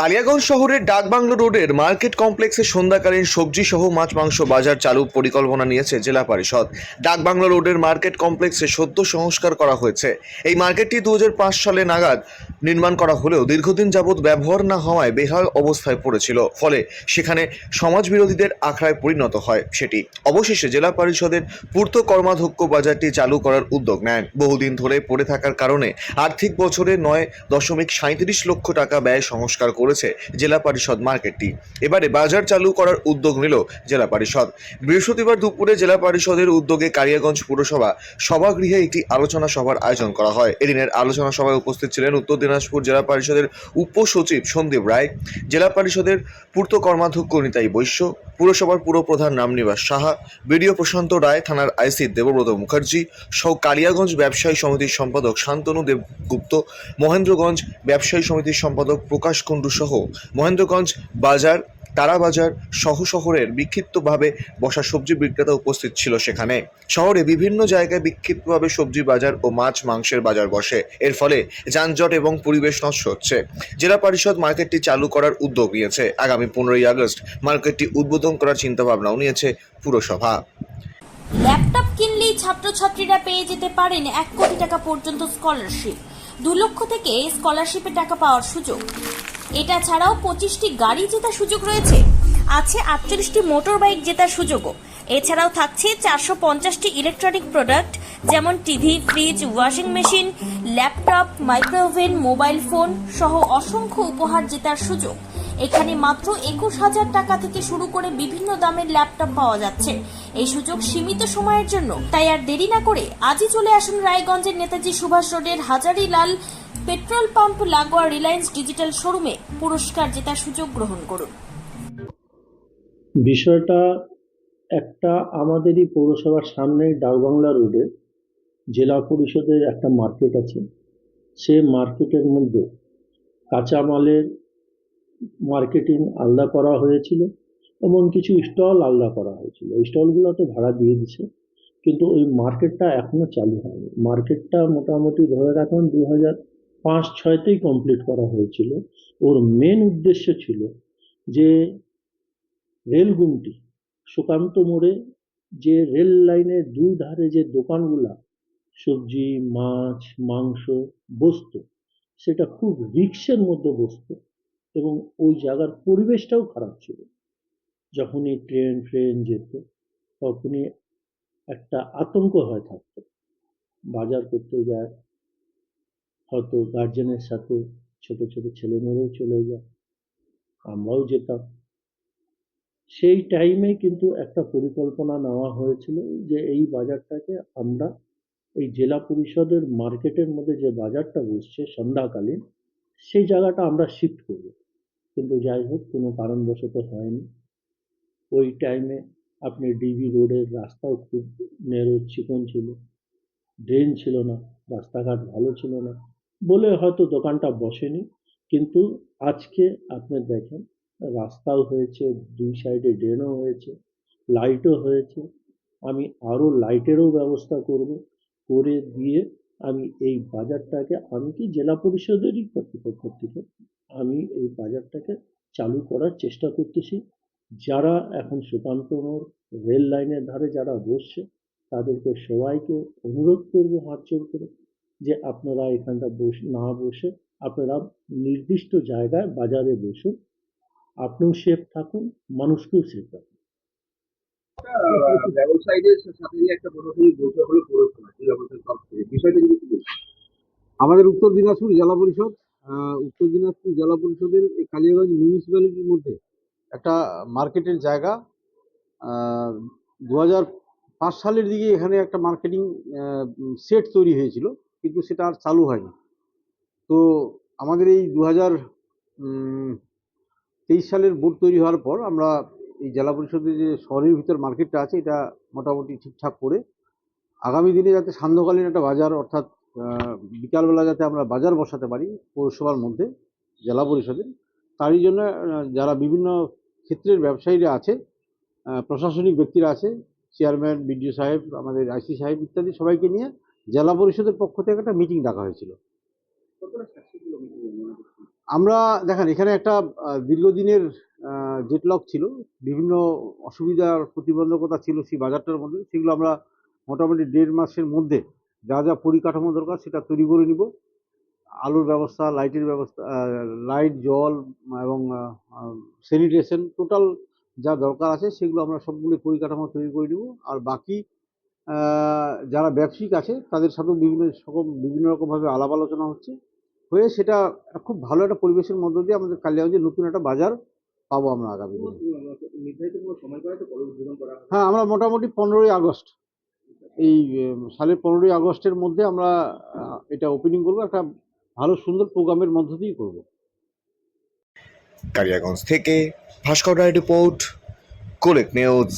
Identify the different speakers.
Speaker 1: কালিয়াগঞ্জ শহরের ডাকবাংলো রোডের মার্কেট কমপ্লেক্সে সন্ধ্যাকালীন সবজি সহ মাছ, মাংস বাজার চালু পরিকল্পনা নিয়েছে জেলা পরিষদ। ডাকবাংলো রোডের মার্কেট কমপ্লেক্সে সদ্য সংস্কার করা হয়েছে। এই মার্কেটটি দু হাজার পাঁচ সালে নাগাদ নির্মাণ করা হলেও দীর্ঘদিন যাবৎ ব্যবহার না হওয়ায় বেহাল অবস্থায় পড়েছিল। ফলে সেখানে সমাজ বিরোধীদের আখড়ায় পরিণত হয় সেটি। অবশেষে জেলা পরিষদের পূর্ত কর্মাধ্যক্ষ বাজারটি চালু করার উদ্যোগ নেন। বহুদিন ধরে পড়ে থাকার কারণে আর্থিক বছরে নয় দশমিক সাঁত্রিশ লক্ষ টাকা ব্যয় সংস্কার করেছে জেলা পরিষদ মার্কেটটি। এবারে বাজার চালু করার উদ্যোগ নিল জেলা পরিষদ। বৃহস্পতিবার দুপুরে জেলা পরিষদের উদ্যোগে কালিয়াগঞ্জ পুরসভা সভাগৃহে একটি আলোচনা সভার আয়োজন করা হয়। এদিনের আলোচনা সভায় উপস্থিত ছিলেন উত্তর দিনাজপুর জেলা পরিষদের উপসচিব সন্দীপ রায়, জেলা পরিষদের পূর্ত কর্মাধ্যক্ষ নিতাই বৈশ্য, পুরসভার পুরপ্রধান রামনিবাস সাহা, বিডিও প্রশান্ত রায়, থানার আইসি দেবব্রত মুখার্জি, সহ কালিয়াগঞ্জ ব্যবসায়ী সমিতির সম্পাদক শান্তনু দেবগুপ্ত, মহেন্দ্রগঞ্জ ব্যবসায়ী সমিতির সম্পাদক প্রকাশ কুণ্ডু সহ মহেন্দ্রগঞ্জ বাজার, তারাবাজার সহ শহরের বিক্ষিপ্তভাবে বসা সবজি বিক্রেতা উপস্থিত ছিল সেখানে। শহরে বিভিন্ন জায়গায় বিক্ষিপ্তভাবে সবজি বাজার ও মাছ মাংসের বাজার বসে। এর ফলে যানজট এবং পরিবেশ নষ্ট হচ্ছে। জেলা পরিষদ মার্কেটটি চালু করার উদ্যোগ নিয়েছে। আগামী পনেরোই আগস্ট মার্কেটটি উদ্বোধন করার চিন্তাভাবনাও নিয়েছে পুরসভা।
Speaker 2: ল্যাপটপ কিনলেই ছাত্রছাত্রীরা পেয়ে যেতে পারেন এক কোটি টাকা পর্যন্ত স্কলারশিপ। দু লক্ষ থেকে স্কলারশিপে টাকা পাওয়ার সুযোগ। এটা ছাড়াও পঁচিশটি গাড়ি জেতার সুযোগ রয়েছে। আছে আটচল্লিশটি মোটর বাইক জেতার সুযোগও। এছাড়াও থাকছে চারশো পঞ্চাশটি ইলেকট্রনিক প্রোডাক্ট, যেমন TV, fridge, washing machine, laptop, micro oven, mobile phone সহ অসংখ্য উপহার জেতার সুযোগ। এখানে মাত্র একুশ হাজার টাকা থেকে শুরু করে বিভিন্ন দামের ল্যাপটপ পাওয়া যাচ্ছে। এই সুযোগ সীমিত সময়ের জন্য। তাই আর দেরি না করে আজই চলে আসুন রায়গঞ্জের নেতাজি সুভাষ রোডের হাজারিলাল পেট্রোল পাম্প লাগোয়া রিলায়েন্স ডিজিটাল শোরুমে পুরস্কার জেতার সুযোগ গ্রহণ করুন।
Speaker 3: বিষয়টা একটা আমাদেরই পৌরসভার সামনেই ডাকবাংলা রোডে জেলা পরিষদের একটা মার্কেট আছে। সে মার্কেটের মধ্যে কাঁচামালের মার্কেটিং আলাদা করা হয়েছিল। এবং কিছু স্টল আলাদা করা হয়েছিল। স্টলগুলো তো ভাড়া দিয়ে দিছে কিন্তু ওই মার্কেটটা এখনও চালু হয়নি। মার্কেটটা মোটামুটি ধরে রাখুন দু হাজার পাঁচ ছয়তেই কমপ্লিট করা হয়েছিল। ওর মেন উদ্দেশ্য ছিল যে রেলগুমটি, সুকান্ত মোড়ে যে রেল লাইনের দুই ধারে যে দোকানগুলা, সবজি, মাছ, মাংস, বসতো, সেটা খুব রিক্সের মধ্যে বসতো এবং ওই জায়গার পরিবেশটাও খারাপ ছিল। যখনই ট্রেন ফ্রেন যেত, তখনই একটা আতঙ্ক হয়ে থাকতো। বাজার করতে যায়, হয়তো গার্জেনের সাথে ছোট ছোট ছেলেমেয়েরাও চলে যায়, আমরাও যেতাম। সেই টাইমে কিন্তু একটা পরিকল্পনা নেওয়া হয়েছিল যে এই বাজারটাকে আমরা এই জেলা পরিষদের মার্কেটের মধ্যে যে বাজারটা বসছে সন্ধ্যাকালীন, সেই জায়গাটা আমরা শিফট করব। কিন্তু যাই হোক, কোনো কারণবশত হয়নি। ওই টাইমে আপনি ডিবি রোডের রাস্তাও খুব নেরো চিকন ছিল। ড্রেন ছিল না, রাস্তাঘাট ভালো ছিল না বলে হয়তো দোকানটা বসেনি। কিন্তু আজকে আপনি দেখেন, রাস্তাও হয়েছে, দুই সাইডে ড্রেনও হয়েছে লাইটও হয়েছে। আমি আরও লাইটেরও ব্যবস্থা করব, করে দিয়ে আমি এই বাজারটাকে, আমি কি জেলা পরিষদেরই কর্তৃপক্ষ থেকে আমি এই বাজারটাকে চালু করার চেষ্টা করতেছি। যারা এখন সুকান্ত মোড় রেল লাইনের ধারে যারা বসছে তাদেরকে সবাইকে অনুরোধ করব হাত জোর করে যে আপনারা এখানটা বস না বসে আপনারা নির্দিষ্ট জায়গায় বাজারে বসুন। আপনিও সেফ থাকুন মানুষকেও সেফ রাখুন।
Speaker 4: একটা ব্যবসায়ীদের সাথে নিয়ে একটা প্রশাসনিক বৈঠক হলো পৌরসভা জেলা পরিষদ তরফ থেকে বিষয়টা যদি একটু বলতেন।
Speaker 5: আমাদের উত্তর দিনাজপুর জেলা পরিষদ আহ, উত্তর দিনাজপুর জেলা পরিষদের এই কালিয়াগঞ্জ মিউনিসিপ্যালিটির মধ্যে একটা মার্কেটের জায়গা দু হাজার পাঁচ সালের দিকে এখানে একটা মার্কেটিং সেট তৈরি হয়েছিল, কিন্তু সেটা আর চালু হয়নি। তো আমাদের এই দু তেইশ সালের বোর্ড তৈরি হওয়ার পর আমরা এই জেলা পরিষদের যে শহরের ভিতর মার্কেটটা আছে, এটা মোটামুটি ঠিকঠাক করে আগামী দিনে যাতে সান্ধ্যকালীন একটা বাজার অর্থাৎ বিকালবেলা যাতে আমরা বাজার বসাতে পারি পৌরসভার মধ্যে, জেলা পরিষদের তারই জন্য যারা বিভিন্ন ক্ষেত্রের ব্যবসায়ীরা আছে প্রশাসনিক ব্যক্তিরা আছে চেয়ারম্যান, বিডিও সাহেব, আমাদের আইসি সাহেব ইত্যাদি সবাইকে নিয়ে জেলা পরিষদের পক্ষ থেকে একটা মিটিং ডাকা হয়েছিল? আমরা দেখেন, এখানে একটা দীর্ঘদিনের জেটলক ছিল। বিভিন্ন অসুবিধার প্রতিবন্ধকতা ছিল সেই বাজারটার মধ্যে। সেগুলো আমরা মোটামুটি দেড় মাসের মধ্যে যা যা পরিকাঠামো দরকার সেটা তৈরি করে নিব। আলোর ব্যবস্থা লাইটের ব্যবস্থা লাইট জল এবং স্যানিটেশন টোটাল যা দরকার আছে সেগুলো আমরা সবগুলো পরিকাঠামো তৈরি করে দিব আর বাকি যারা ব্যবসায়িক আছে তাদের সাথেও বিভিন্ন সকম বিভিন্ন রকমভাবে আলাপ আলোচনা হচ্ছে। হয়ে সেটা খুব ভালো একটা পরিবেশের মধ্য দিয়ে আমাদের কালিয়াগঞ্জে নতুন একটা বাজার পাবো আমরা আগামী হ্যাঁ আমরা মোটামুটি পনেরোই আগস্ট। এই সালের পনেরোই আগস্টের মধ্যে আমরা এটা ওপেনিং করব। একটা ভালো সুন্দর প্রোগ্রামের মধ্য দিয়ে করব।
Speaker 1: কালিয়াগঞ্জ থেকে ভাস্কর রায় রিপোর্ট কোলেক নিউজ।